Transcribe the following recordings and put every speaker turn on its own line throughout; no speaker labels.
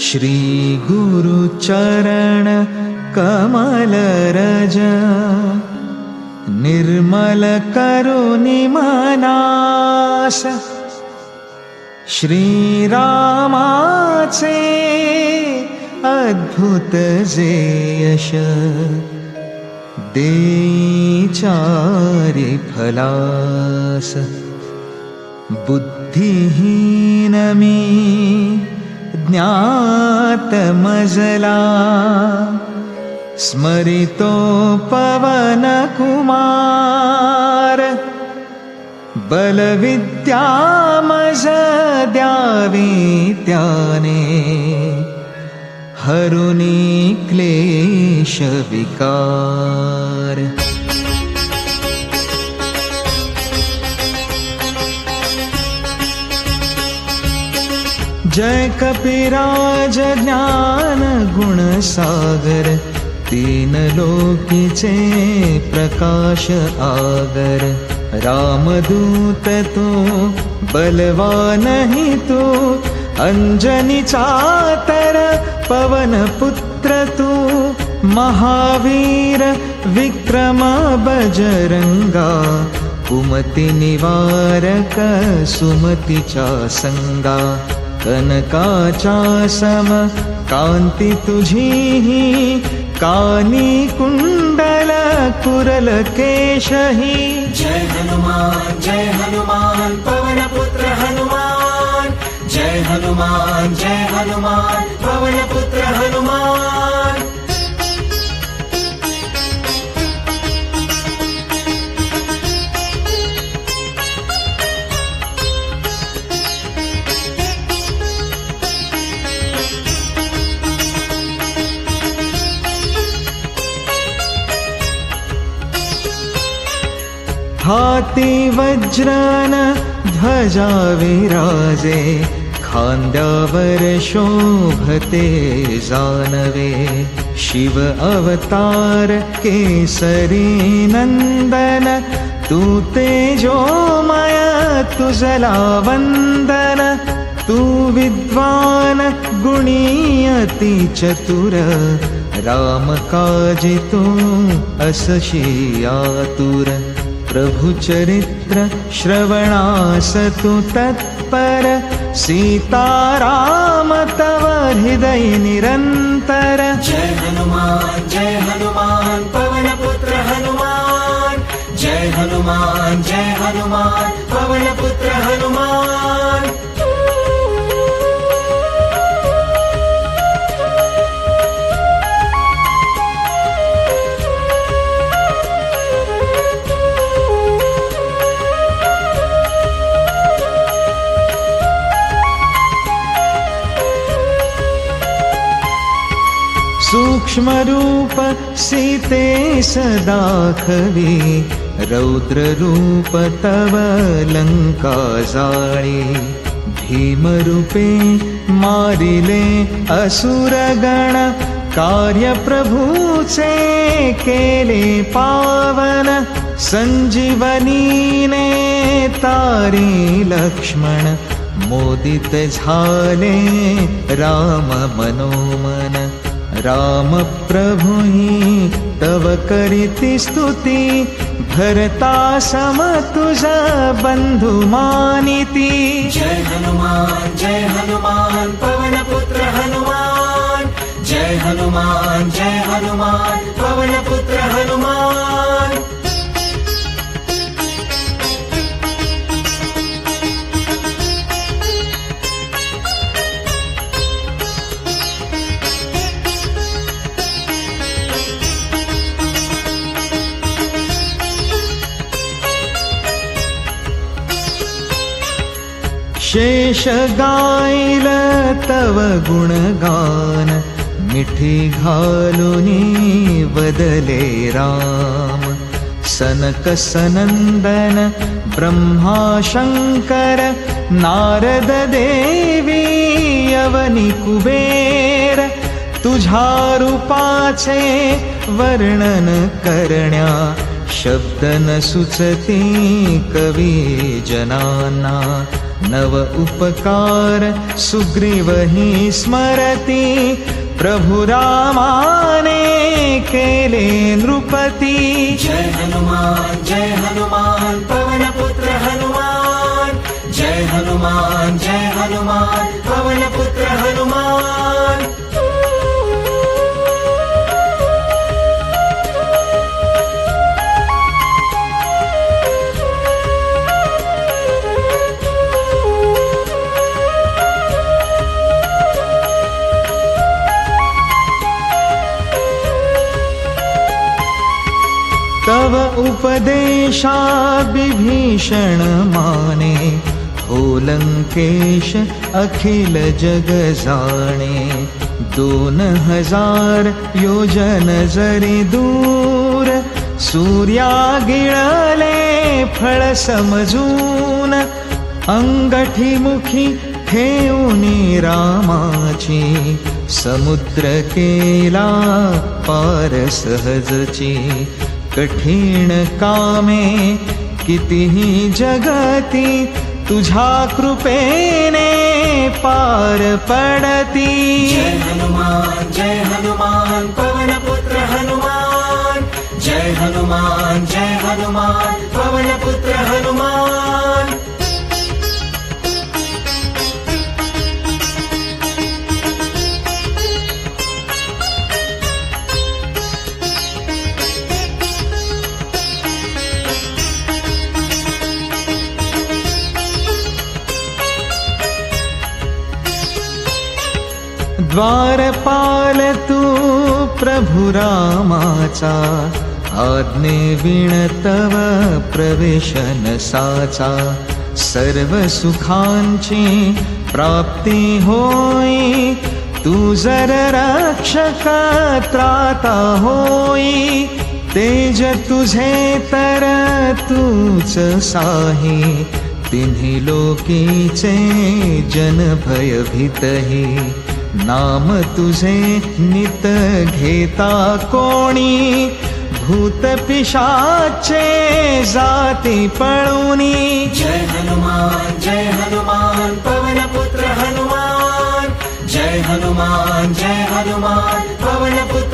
श्री गुरुचरण कमलरज निर्मल करुणि मनास श्रीरामाचे अद्भुतजयश फलास। बुद्धिहीनमी ज्ञातमजला। स्मरितो पवनकुमार। बलविद्यामजद्यावीत्याने हरुणि क्लेशविकार। जय कपिराज ज्ञान गुणसागर तीन लोकीचे प्रकाश आगर. रामदूत तो बलवानहि तू अंजनी चातर पवन पुत्र तू. महावीर विक्रम बजरंगा कुमति निवारक सुमतीच्या संगा. कनकाच्या सम कांती तुझी कानी कुंडल कुरल केशही.
जय हनुमान जय हनुमान पवन पुत्र हनुमान. जय हनुमान जय हनुमान पवन पुत्र हनुमान.
हाती वज्रन ध्वजा विराजे खांद्यावर शोभते जानवे। शिव अवतार केसरी नंदन तू तेजोमय तुझला वंदन तू विद्वान गुणीयती चतुर। राम काजी प्रभुचरित्र श्रवणासतु तत्पर। सीताराम तव हृदय निरन्तर।
जय हनुमान् जय हनुमान् पवनपुत्र हनुमान्। जय हनुमान् जय हनुमान् पवनपुत्र हनुमान्।
सूक्ष्मरूप सीते सदाखवी रौद्ररूप तव लङ्का भीमरूपे मारिले असुरगण। कार्यप्रभूचे केले पावन। संजीवनीने तारी लक्ष्मण। मोदित झाले राम मनोमन राम प्रभुही तव करीती स्तुती भरता सम तुझ बंधु मानिती
जय हनुमान जय हनुमान पवन पुत्र हनुमान। जय हनुमान जय हनुमान पवन पुत्र हनुमान
शेष गाईल तव गुणगान मिठी घालुनी वदले राम। सनक सनंदन ब्रह्मा शंकर नारद देवी अवनी कुबेर तुझ्या रूपाचे वर्णन करण्या शब्द न सुचती कवी जनाना नव उपकार सुग्रीव हि स्मरति। प्रभु रामाने केले नृपती।
जय हनुमान जय हनुमान पवन पुत्र हनुमान। जय हनुमान जय हनुमान
तव उपदेशा विभीषण माने हो लंकेश अखिल जग जाणे। दोन हजार योजन जरी दूर सूर्या गिळले फळ समजून अंगठी मुखी ठेवूनी रामाची समुद्र केला पार सहजची। कठीण कामे कितीही जगती तुझ्या कृपेने पार पडती.
जय हनुमान जय हनुमान पवन पुत्र हनुमान. जय हनुमान जय हनुमान पवन पुत्र हनुमान.
द्वारपाल तू प्रभु रामाचा. आज्ञे विणतव प्रवेश नसाचा सर्व सुखांची प्राप्ती होई. तू जर रक्षक त्राता होई. तेज तुझे तर तूच साही. तिन्ही लोकीचे जन भयभीतही नाम तुझे नित घेता कोणी? भूत पिशाचे जाती पळुनी.
जय हनुमान जय हनुमान पवन पुत्र हनुमान. जय हनुमान जय हनुमान पवन पुत्र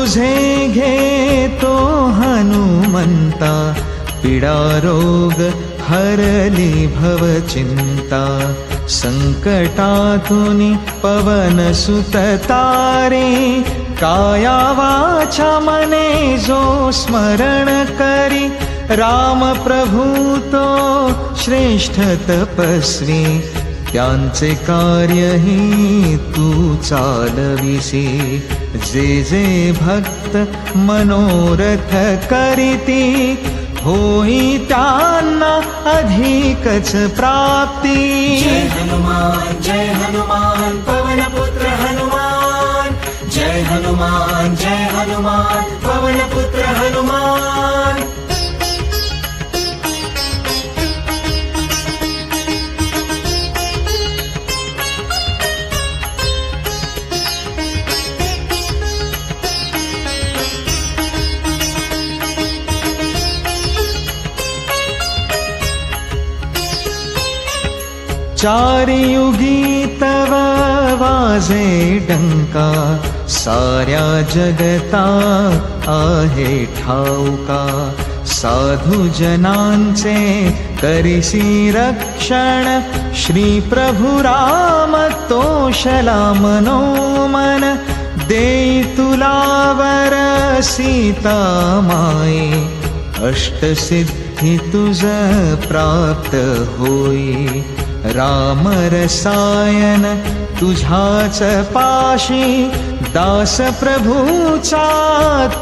तुझे घेतो हनुमंता पिडा रोग हरली भव चिंता. संकटातून पवन सुत तारे काया वाचा मने जो स्मरण करी. राम प्रभू तो श्रेष्ठ तपस्वी त्यांचे कार्यही तू चालविसी जे जे भक्त मनोरथ करीती होई त्यांना अधिकच प्राप्ती.
जय हनुमान जय हनुमान पवन पुत्र हनुमान. जय हनुमान जय हनुमान पवन पुत्र हनुमान.
चारियुगी तव वाजे डंका साऱ्या जगता आहे ठाऊका. साधू जनांचे करिसी रक्षण श्री प्रभु राम तोषला मनोमन. देई तुला वर सीता माये अष्टसिद्धी तुझ प्राप्त होई. राम रसायन तुझ्याच पाशी दास प्रभूचा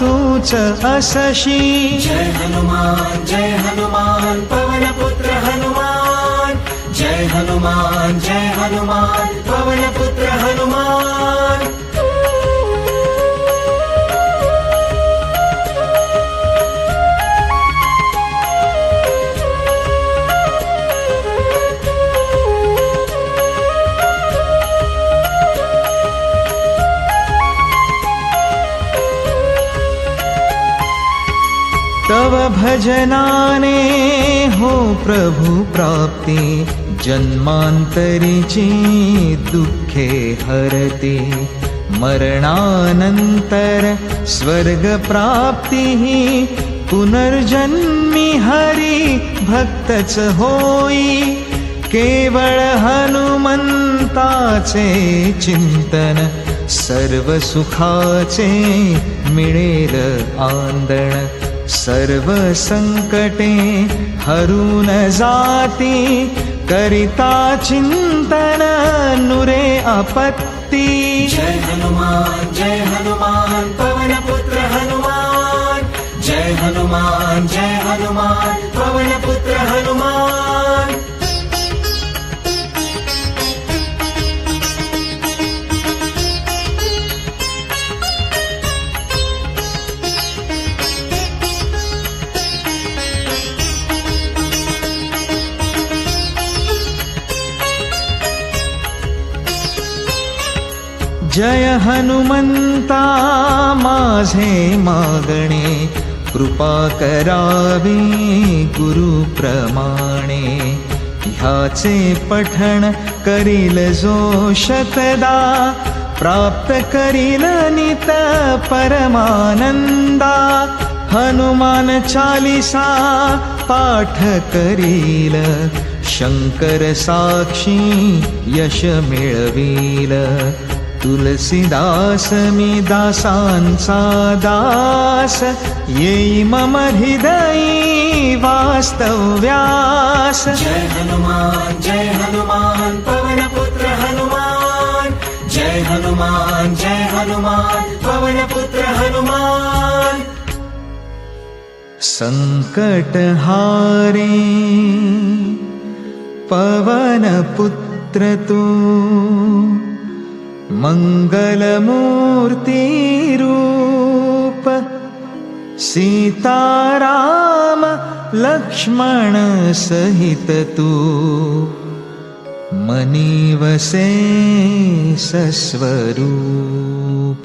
तूच असशी.
जय हनुमान जय हनुमान पवन पुत्र हनुमान. जय हनुमान जय हनुमान पवन पुत्र हनुमान.
भजनाने हो प्रभु प्राप्ती जन्मांतरीची दुःखे हरते. मरणानंतर स्वर्गप्राप्तिः पुनर्जन्मी हरी भक्तच होई. केवळ हनुमंताचे चिंतन सर्व सुखाचे मिळेल आंदण. सर्व संकटे हरून जाती करिता चिंतन नुरे आपत्ती।
जय हनुमान जय हनुमान पवन पुत्र हनुमान। जय हनुमान जय हनुमान पवन पुत्र हनुमान।
जय हनुमंता माझे मागणे कृपा करावी गुरुप्रमाणे ह्याचे पठण करील जो शतदा प्राप्त करील नित परमानंदा. हनुमान चालिसा पाठ करील शंकर साक्षी यश मिळवील. तुलसीदासमि दासान् सा दास यै मम हृदये वास्तव्यास।
जय हनुमान् जय हनुमान् पवनपुत्र हनुमान्। जय हनुमान् जय हनुमान् पवनपुत्र हनुमान्।
सङ्कटहारे पवनपुत्र तु। मङ्गलमूर्तिरूप सीताराम लक्ष्मण सहित तु मनीवसे सस्वरूप।